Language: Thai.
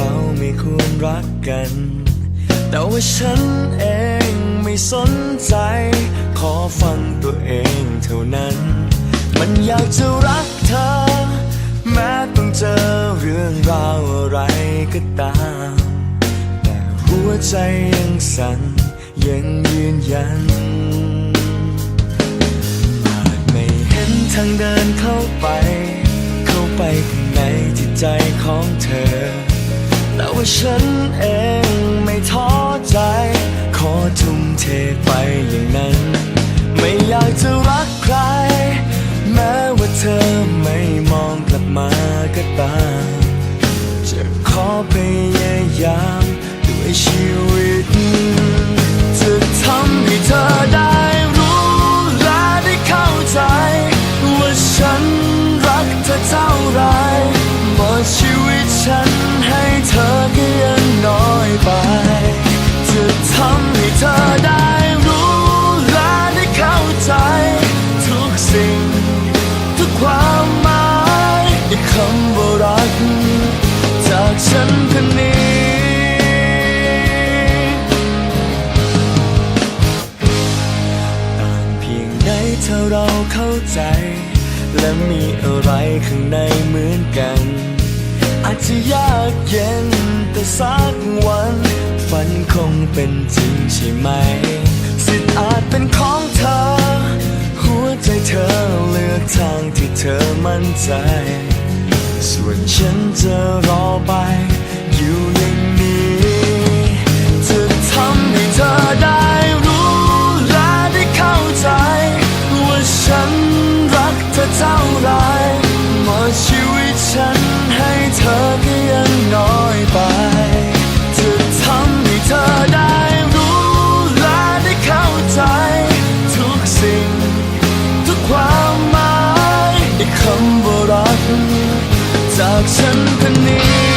เราไม่ควรรักกัน แต่ว่าฉันเองไม่สนใจ ขอฟังตัวเองเท่านั้น มันอยากจะรักเธอ แม้ต้องเจอเรื่องราวอะไรก็ตาม แต่หัวใจยังสั่นยังยืนยันอาจไม่เห็นทางเดินเข้าไป เข้าไปข้างในจิตใจของเธอ แต่ว่าฉันเองไม่ท้อใจ ขอทุ่มเทไปอย่างนั้น ไม่อยากจะรัก ใจ และมีอะไรข้างในเหมือนกัน อาจจะยากเย็นแต่สักวัน ฝันคงเป็นจริงใช่ไหม สิทธิ์อาจเป็นของเธอ หัวใจเธอเลือกทางที่เธอมั่นใจ ส่วนฉันจะรอไป อยู่อย่างนี้จะทำให้เธอได้ เท่าไรหมดชีวิตฉันให้เธอก็ยังน้อยไปจะทำให้เธอได้รู้และได้เข้าใจ ทุกสิ่ง ทุกความหมายในคำว่ารัก จากฉันคนนี้